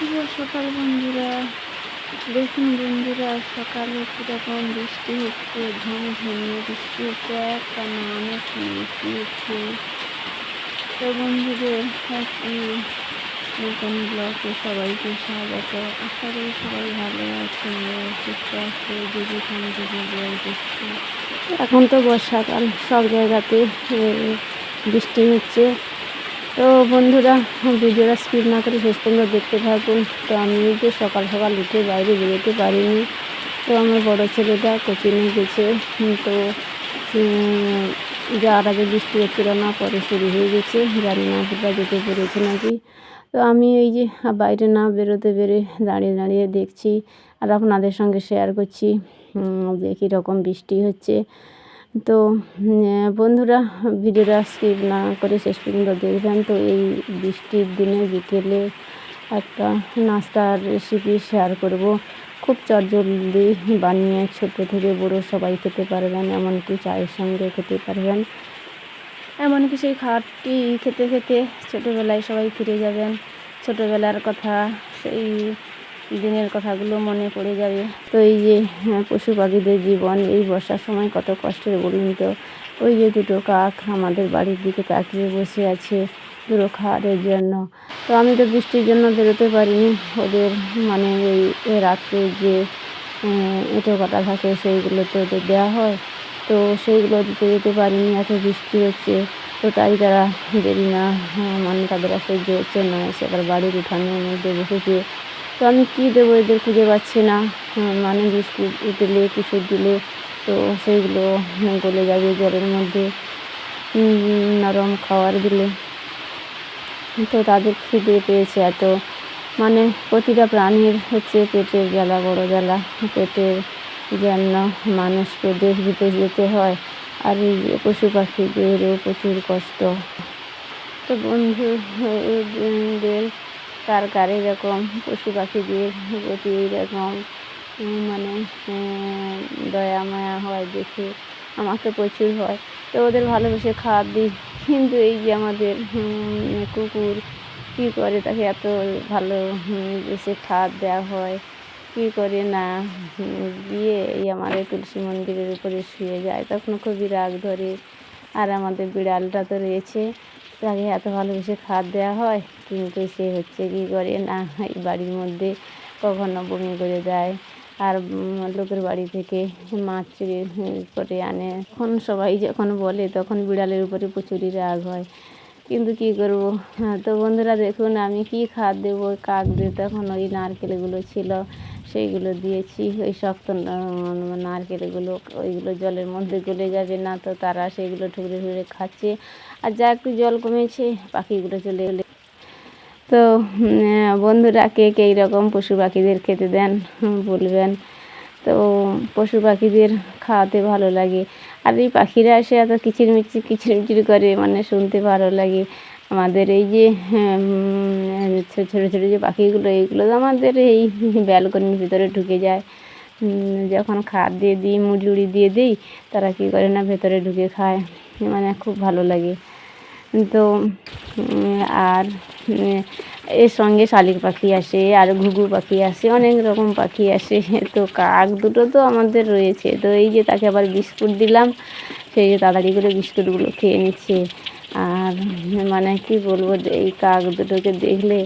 শুভ সকাল বন্ধুরা। দেখুন বন্ধুরা, সকালে কীরকম বৃষ্টি হচ্ছে ঝমঝমিয়ে বৃষ্টি হচ্ছে, একটা না অনেক বৃষ্টি হচ্ছে। তো বন্ধুদের একটি নতুন ব্লগে সবাইকে স্বাগত। আশা করি সবাই ভালো আছেন, সুস্থ আছে যে যেখান থেকে জল দিচ্ছে এখন তো বর্ষাকাল, সব জায়গাতে বৃষ্টি হচ্ছে। তো বন্ধুরা, ভিডিওটা স্পিড না করে শেষ পর্যন্ত দেখতে থাকুন। তো আমি যে সকাল সকাল উঠে বাইরে বেরোতে পারিনি, তো আমার বড় ছেলেটা কোচিংয়ে গেছে। তো যাওয়ার আগে বৃষ্টি হচ্ছিল না, পরে শুরু হয়ে গেছে। জানি না কোথায় যেতে পেরেছে নাকি। তো আমি এই যে বাইরে না বেরোতে বেরে দাঁড়িয়ে দাঁড়িয়ে দেখছি আর আপনাদের সঙ্গে শেয়ার করছি যে কীরকম বৃষ্টি হচ্ছে। তো বন্ধুরা, ভিডিওটা স্কিপ না করে শেষ পর্যন্ত দেখবেন। তো এই বৃষ্টির দিনে বিকেলে একটা নাস্তার রেসিপি শেয়ার করব। খুব চটজলদি বানিয়ে ছোটো থেকে বড়ো সবাই খেতে পারবেন, এমনকি চায়ের সঙ্গে খেতে পারবেন। এমনকি সেই খাটটি খেতে খেতে ছোটোবেলায় সবাই ফিরে যাবেন। ছোটোবেলার কথা, সেই দিনের কথাগুলো মনে পড়ে যাবে। তো এই যে হ্যাঁ, পশু পাখিদের জীবন এই বর্ষার সময় কত কষ্টের বলুন তো ওই যে দুটো কাক আমাদের বাড়ির দিকে তাকিয়ে বসে আছে দুটো খাওয়ারের জন্য। তো আমি তো বৃষ্টির জন্য বেরোতে পারিনি। ওদের মানে এই রাত্রে যে এঁটো কাটা থাকে সেইগুলো তো ওদের দেওয়া হয়। তো সেইগুলো দিতে যেতে পারিনি এত বৃষ্টি হচ্ছে। তো তাই তারা দেরি না হ্যাঁ, মানে তাদের সহ্য হচ্ছে না। সে আবার বাড়ির উঠানের মধ্যে বসেছে। তো আমি কী দেবো এদের খুঁজে পাচ্ছি না। হ্যাঁ, মানে বিস্কুট দিলে কিছু দিলে তো সেইগুলো গলে যাবে জলের মধ্যে। নরম খাবার দিলে। তো তাদের খিদে পেয়েছে এত। মানে প্রতিটা প্রাণীর হচ্ছে পেটের জ্বালা বড় জ্বালা। পেটের জন্য মানুষকে দেশ বিদেশ যেতে হয়। আর এই পশু পাখিদেরও প্রচুর কষ্ট। তো বন্ধুদের কার কার এরকম পশু পাখিদের প্রতি এইরকম মানে দয়া, মায়া হয় দেখে আমাকে প্রচুর হয়। তো ওদের ভালোবেসে খাবার দিই। কিন্তু এই যে আমাদের কুকুর, কী করে তাকে এত ভালো বেশি খাবার দেওয়া হয়? কী করে না গিয়ে এই আমার তুলসী মন্দিরের উপরে শুয়ে যায়? তখন খুবই রাগ ধরে। আর আমাদের বিড়ালটা তো রয়েছে। তাকে এত ভালোবেসে খাবার দেওয়া হয়, কিন্তু সে হচ্ছে কী করে? না, এই বাড়ির মধ্যে কখনো বমি করে দেয় আর লোকের বাড়ি থেকে মাছ চুরি করে আনে। এখন সবাই যখন বলে, তখন বিড়ালের উপরে প্রচুরই রাগ হয়। কিন্তু কী করব? হ্যাঁ তো বন্ধুরা দেখুন, আমি কী খাদ দেবো? কাকদের তখন ওই নারকেলগুলো ছিল, সেইগুলো দিয়েছি। ওই শক্ত নারকেলগুলো, ওইগুলো জলের মধ্যে গলে যাবে, না তো তারা সেইগুলো ঠুকরে ঠুকরে খাচ্ছে। আর যা একটু জল কমেছে, পাখিগুলো চলে এলে। তো বন্ধুরা কে কে এইরকম পশু পাখিদের খেতে দেন বলবেন। তো, পশু পাখিদের খাওয়াতে ভালো লাগে। আর এই পাখিরা এসে এত কিচিরমিচির কিচিরমিচির করে মানে শুনতে ভালো লাগে। আমাদের এই যে ছোটো ছোটো যে পাখিগুলো এইগুলো তো আমাদের এই ব্যালকনির ভিতরে ঢুকে যায়। যখন খাদ দিয়ে দিই মুড়ি উড়ি দিয়ে দিই, তারা কী করে না ভেতরে ঢুকে খায়? মানে খুব ভালো লাগে। তো আর এর সঙ্গে শালিক পাখি আসে, আর ঘুঘু পাখি আসে, অনেক রকম পাখি আসে। তো কাক দুটো তো আমাদের রয়েছে। তো এই যে তাকে আবার বিস্কুট দিলাম, সেই যে তাড়াতাড়ি করে বিস্কুটগুলো খেয়ে নিচ্ছে। আর মানে কি বলব যে এই কাক দুটোকে দেখলে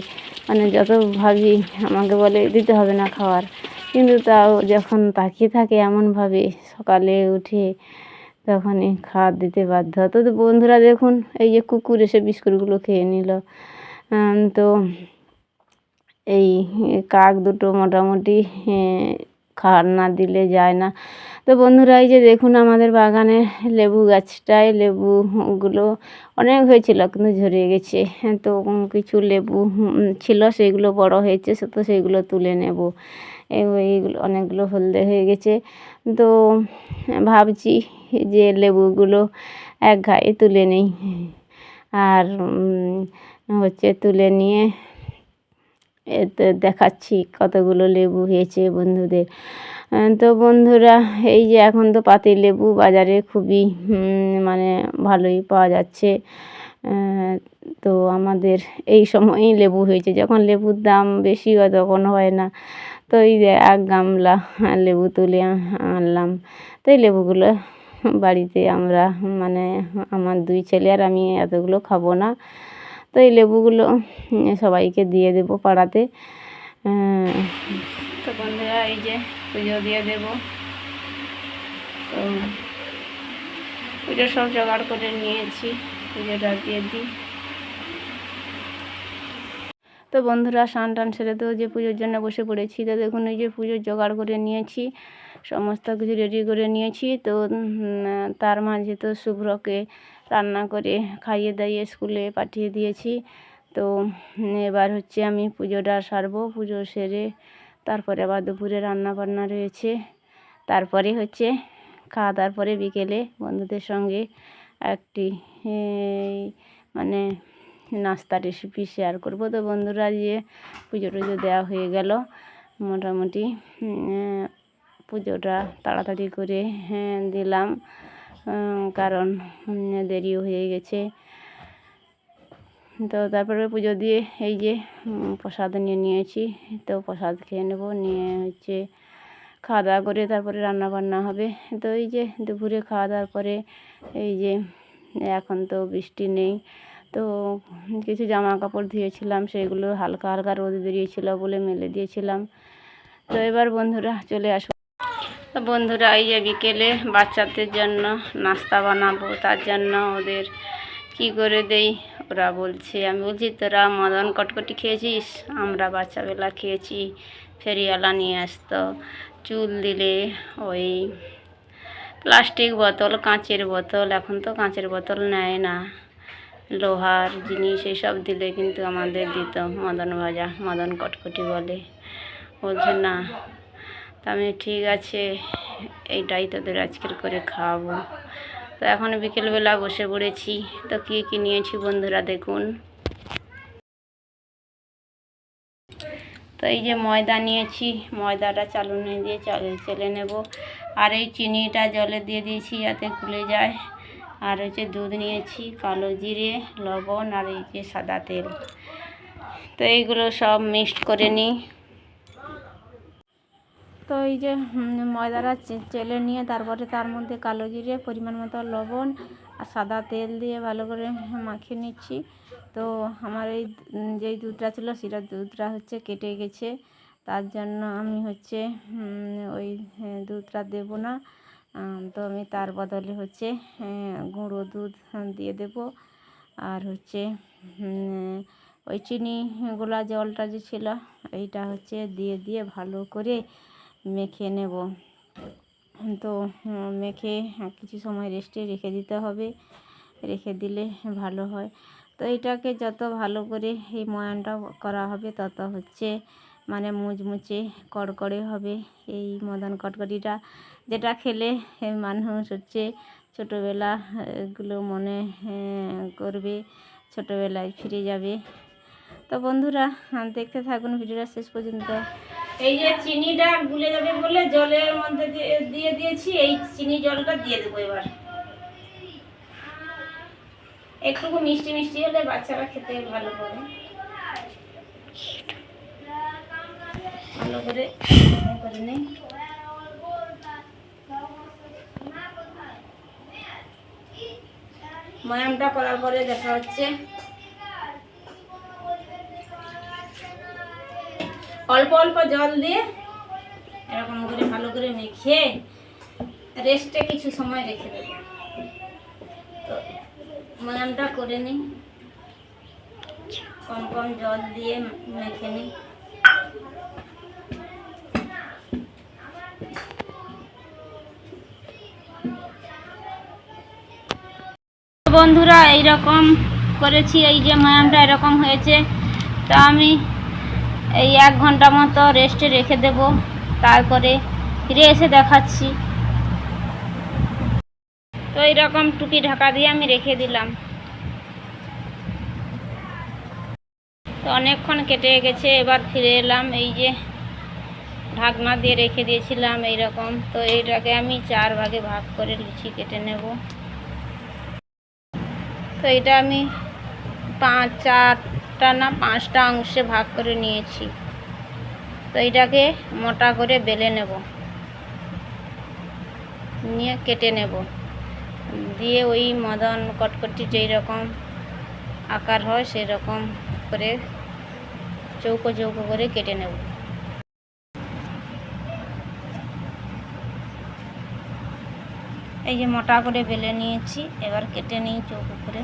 মানে যত ভাবি আমাকে বলে, দিতে হবে না খাওয়ার। কিন্তু তাও যখন তাকিয়ে থাকে এমনভাবে সকালে উঠে তখনই খাবার দিতে বাধ্য হতো। তো বন্ধুরা দেখুন, এই যে কুকুর এসে বিস্কুটগুলো খেয়ে নিল। তো এই কাক দুটো মোটামুটি খাবার না দিলে যায় না। তো বন্ধুরা, এই যে দেখুন আমাদের বাগানে লেবু গাছটায় লেবুগুলো অনেক হয়েছিল, কিন্তু ঝরে গেছে। তো কিছু লেবু ছিল সেগুলো বড় হয়েছে তো সেগুলো তুলে নেব। এইগুলো অনেকগুলো হলদে হয়ে গেছে। তো ভাবছি যে লেবুগুলো এক ঘায়ে তুলে নিই। আর হচ্ছে তুলে নিয়ে এতে দেখাচ্ছি কতগুলো লেবু হয়েছে বন্ধুদের। তো বন্ধুরা, এই যে এখন তো পাতি লেবু বাজারে খুবই মানে ভালোই পাওয়া যাচ্ছে। তো আমাদের এই সময়ই লেবু হয়েছে। যখন লেবুর দাম বেশি হয় তখন হয় না। তো এই যে এক গামলা লেবু তুলে আনলাম। তো এই লেবুগুলো বাড়িতে আমরা মানে আমার দুই ছেলে আর আমি এতগুলো খাব না। তো এই লেবুগুলো সবাইকে দিয়ে দেব পাড়াতে। তো বন্ধুরা, এই যে পুজো দিয়ে দেব। তো পুজো সব জোগাড় করে নিয়েছি, পুজোটা দিয়ে দিই। তো বন্ধুরা, স্নান টান সেরে তো যে পুজোর জন্য বসে পড়েছি, তো দেখুন এই যে পুজোর জোগাড় করে নিয়েছি, সমস্ত কিছু রেডি করে নিয়েছি, তো তার মাঝে তো শুভ্রকে রান্না করে খাইয়ে দাইয়ে স্কুলে পাঠিয়ে দিয়েছি, তো এবার হচ্ছে আমি পুজোটা সারবো, পুজো সেরে তারপরে আবার দুপুরে রান্না বান্না রয়েছে, তারপরে হচ্ছে খাওয়া দাওয়ার পরে বিকেলে বন্ধুদের সঙ্গে একটি মানে নাস্তা রেসিপি শেয়ার করব। তো বন্ধুরা যে পুজো টুজো দেওয়া হয়ে গেল। মোটামুটি পুজোটা তাড়াতাড়ি করে হ্যাঁ দিলাম। কারণ দেরিও হয়ে গেছে। তো তারপরে পুজো দিয়ে এই যে প্রসাদ নিয়ে নিয়েছি। তো প্রসাদ খেয়ে নেব, নিয়ে হচ্ছে খাওয়া দাওয়া করে তারপরে রান্না বান্না হবে। তো এই যে দুপুরে খাওয়া দাওয়ার পরে এই যে, এখন তো বৃষ্টি নেই। তো কিছু জামা কাপড় ধুয়েছিলাম, সেগুলো হালকা হালকা রোদ বেরিয়েছিল বলে মেলে দিয়েছিলাম। তো এবার বন্ধুরা চলে আসো। বন্ধুরা, এই যে বিকেলে বাচ্চাদের জন্য নাস্তা বানাবো, তার জন্য ওদের কি করে দেই, ওরা বলছে, আমি বলছি, তোরা মদন কটকটি খেয়েছিস? আমরা বাচ্চাবেলা খেয়েছি, ফেরিওয়ালা নিয়ে আসতো। চুল দিলে ওই প্লাস্টিক বোতল, কাঁচের বোতল, এখন তো কাঁচের বোতল নেয় না। লোহার জিনিস এসব দিলে কিন্তু আমাদের দিত, মদন ভাজা, মদন কটকটি বলে। বলছে, না আমি ঠিক আছে এইটাই তোদের আজকের করে খাওয়াবো। তো এখন বিকেলবেলা বসে পড়েছি। তো কী কী নিয়েছি বন্ধুরা, দেখুন। তো এই যে ময়দা নিয়েছি, ময়দাটা চালুনি দিয়ে চালে চেলে নেব। আর এই চিনিটা জলে দিয়ে দিয়েছি যাতে খুলে যায়। আর হচ্ছে দুধ নিয়েছি কালো জিরে লবণ আর এই যে সাদা তেল। তো এইগুলো সব মিক্সড করে নিই। তো এই যে ময়দাটা চেলে নিয়ে তারপরে তার মধ্যে কালো জিরে পরিমাণ মতো লবণ আর সাদা তেল দিয়ে ভালো করে মাখিয়ে নিচ্ছি। তো আমার এই যেই দুধটা ছিল সেটা দুধটা হচ্ছে কেটে গেছে। তার জন্য আমি হচ্ছে ওই হ্যাঁ, দুধটা দেব না। তো আমি তার বদলে হচ্ছে গুঁড়ো দুধ দিয়ে দেব। আর হচ্ছে ওই চিনি গোলা জলটা যে ছিল, এইটা হচ্ছে দিয়ে দিয়ে ভালো করে মেখে নেব। তো মেখে কিছু সময় রেস্টে রেখে দিতে হবে। রেখে দিলে ভালো হয়। তো এটাকে যত ভালো করে এই ময়ানটা করা হবে, তত হচ্ছে মানে মুচমুচে, কড়কড়ে হবে। এই মদন কটকটিটা যেটা খেলে মানুষ হচ্ছে ছোটোবেলা এগুলো মনে করবে, ছোটোবেলায় ফিরে যাবে। তো বন্ধুরা, দেখতে থাকুন ভিডিওটা শেষ পর্যন্ত। এই যে চিনিটা গুলে যাবে বলে জলের মধ্যে দিয়ে দিয়ে দিয়েছি, এই চিনি জলটা দিয়ে দেবো এবার। একটুকু মিষ্টি মিষ্টি হলে বাচ্চারা খেতে ভালো করে ভালো করে করে নেই ময়ামটা করার পরে দেখা হচ্ছে। অল্প অল্প জল দিয়ে এরকম করে ভালো করে মেখে রেস্টে কিছু সময় রেখে দেবো। ময়ামটা করে নিই। কম কম জল দিয়ে মেখে নিই। বন্ধুরা এইরকম করেছি, এই যে ময়ামটা এরকম হয়েছে। তা আমি এই এক ঘণ্টা মতো রেস্টে রেখে দেব, তারপরে ফিরে এসে দেখাচ্ছি। তো এইরকম টুপি ঢাকা দিয়ে আমি রেখে দিলাম। তো অনেকক্ষণ কেটে গেছে, এবার ফিরে এলাম। এই যে ঢাকনা দিয়ে রেখে দিয়েছিলাম এইরকম। তো এইটাকে আমি চার ভাগে ভাগ করে লুচি কেটে নেব। তো এটা আমি পাঁচ, চারটা না পাঁচটা অংশে ভাগ করে নিয়েছি। তো এটাকে মোটা করে বেলে নেব। নিয়ে কেটে নেব। দিয়ে ওই মদন কটকটি যেই রকম আকার হয়, সেই রকম করে চৌকো চৌকো করে কেটে নেব। এই যে মোটা করে বেলে নিয়েছি এবার কেটে নিই চৌকো করে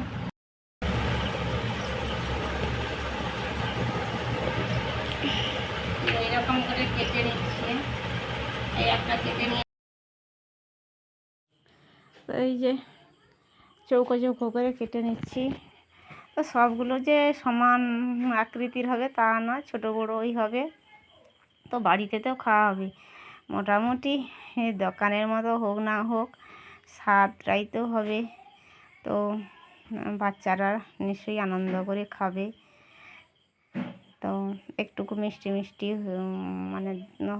এইরকম করে কেটে নিচ্ছি। এই একটা কেটে নিয়ে তো এই যে চৌকো চৌকো করে কেটে নিচ্ছি। তো সবগুলো যে সমান আকৃতির হবে তা না ছোটো বড়োই হবে। তো বাড়িতে তো খাওয়া হবে। মোটামুটি দোকানের মতো হোক না হোক স্বাদটাই তো হবে। তো বাচ্চারা নিশ্চয়ই আনন্দ করে খাবে। তো, একটুকু মিষ্টি মিষ্টি মানে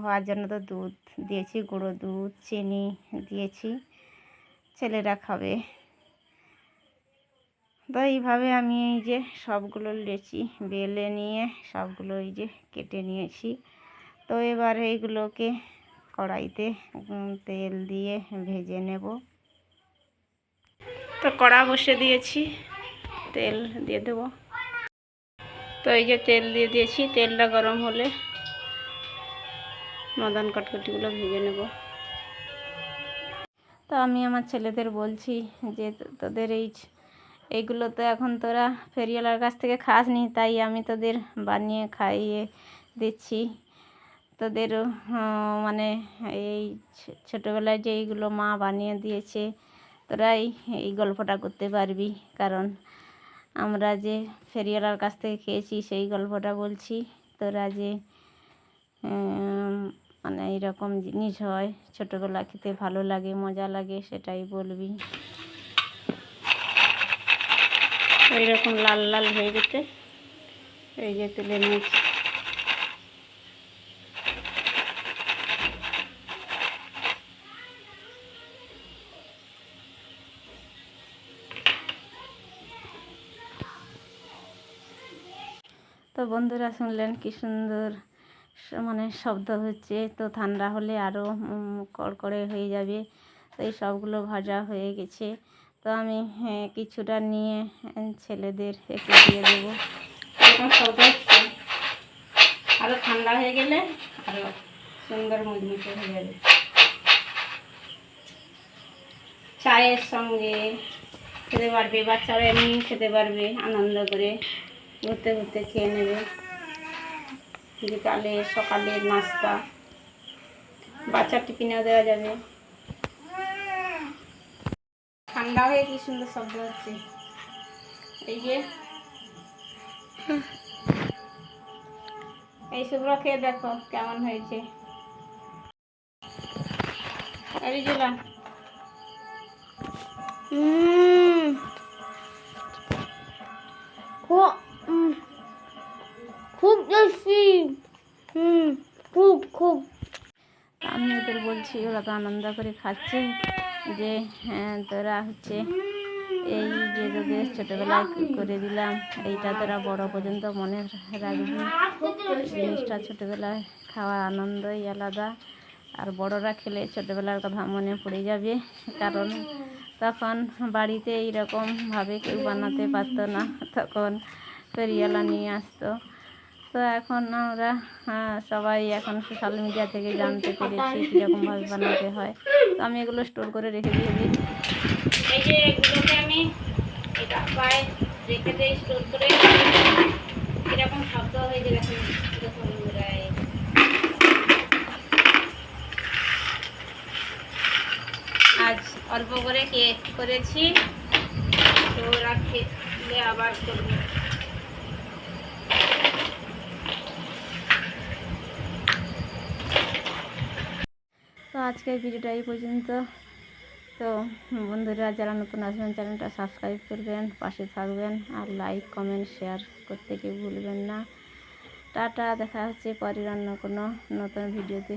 হওয়ার জন্য তো দুধ দিয়েছি, গুঁড়ো দুধ, চিনি দিয়েছি, ছেলেরা খাবে। তো এইভাবে আমি এই যে সবগুলো লেচি বেলে নিয়ে, সবগুলো এই যে কেটে নিয়েছি। তো এবার এইগুলোকে কড়াইতে তেল দিয়ে ভেজে নেব। তো কড়া বসে দিয়েছি। তেল দিয়ে দেবো। তো এই যে তেল দিয়ে দিয়েছি তেলটা গরম হলে মদন কটকটিগুলো ভেজে নেব। তো আমি আমার ছেলেদের বলছি যে তোদের এই এইগুলো তো এখন তোরা ফেরিওয়ালার কাছ থেকে খাস নি তাই আমি তোদের বানিয়ে খাইয়ে দিচ্ছি। তোদেরও আহ, মানে এই ছোটোবেলায় যে এইগুলো মা বানিয়ে দিয়েছে তোরাই এই গল্পটা করতে পারবি। কারণ আমরা যে ফেরিওয়ালার কাছ থেকে খেয়েছি, সেই গল্পটা বলছি। তোরা যে মানে এরকম জিনিস হয়, ছোটোবেলা খেতে ভালো লাগে, মজা লাগে, সেটাই বলবি। এইরকম লাল লাল হয়ে যেতে এই যে তুলে নিয়েছি। বন্ধুরা শুনলেন কি সুন্দর মানে শব্দ হচ্ছে। তো ঠান্ডা হলে আরও কড়কড়ে হয়ে যাবে। তো এই সবগুলো ভাজা হয়ে গেছে। তো আমি হ্যাঁ, কিছুটা নিয়ে ছেলেদের একটু দিয়ে দেবো। এরকম শব্দ হচ্ছে। আরও ঠান্ডা হয়ে গেলে আরও সুন্দর মুচমুচে হয়ে যাবে। চায়ের সঙ্গে খেতে পারবে বাচ্চারা এমনি খেতে পারবে আনন্দ করে। ঘুরতে ঘুরতে খেয়ে নেবে। বিকালে, সকালে নাস্তা। বাচ্চার টিফিনেও দেওয়া যাবে। ঠান্ডা হয়ে কি সুন্দর শব্দ হচ্ছে। এই যে। এই শুভ্র খেয়ে দেখো কেমন হয়েছে। জুলা বলছি ওরা তো আনন্দ করে খাচ্ছে যে হ্যাঁ তোরা হচ্ছে এই যে তোদের ছোটোবেলায় করে দিলাম, এইটা তোরা বড় পর্যন্ত মনে রাখবি। জিনিসটা ছোটোবেলায় খাওয়া আনন্দই আলাদা, আর বড়রা খেলে ছোটোবেলার কথা মনে পড়ে যাবে, কারণ তখন বাড়িতে এইরকমভাবে কেউ বানাতে পারতো না, তখন ফেরিওয়ালা নিয়ে আসতো। তো এখন আমরা সবাই এখন সোশ্যাল মিডিয়া থেকে জানতে পেরেছি কীরকমভাবে বানাতে হয়। তো আমি এগুলো স্টোর করে রেখে দিয়েছি এই যে এগুলোকে আমি এই ডাব্বায় রেখে দিই স্টোর করে। এরকম। আজ অল্প করে কেক করেছি। আবার করব। আজকের ভিডিওটা এই পর্যন্ত। তো বন্ধুরা, যারা নতুন আসবেন, চ্যানেলটা সাবস্ক্রাইব করবেন, পাশে থাকবেন আর লাইক কমেন্ট শেয়ার করতে কেউ ভুলবেন না। টাটা, দেখা হচ্ছে পরের অন্য কোনো নতুন ভিডিওতে।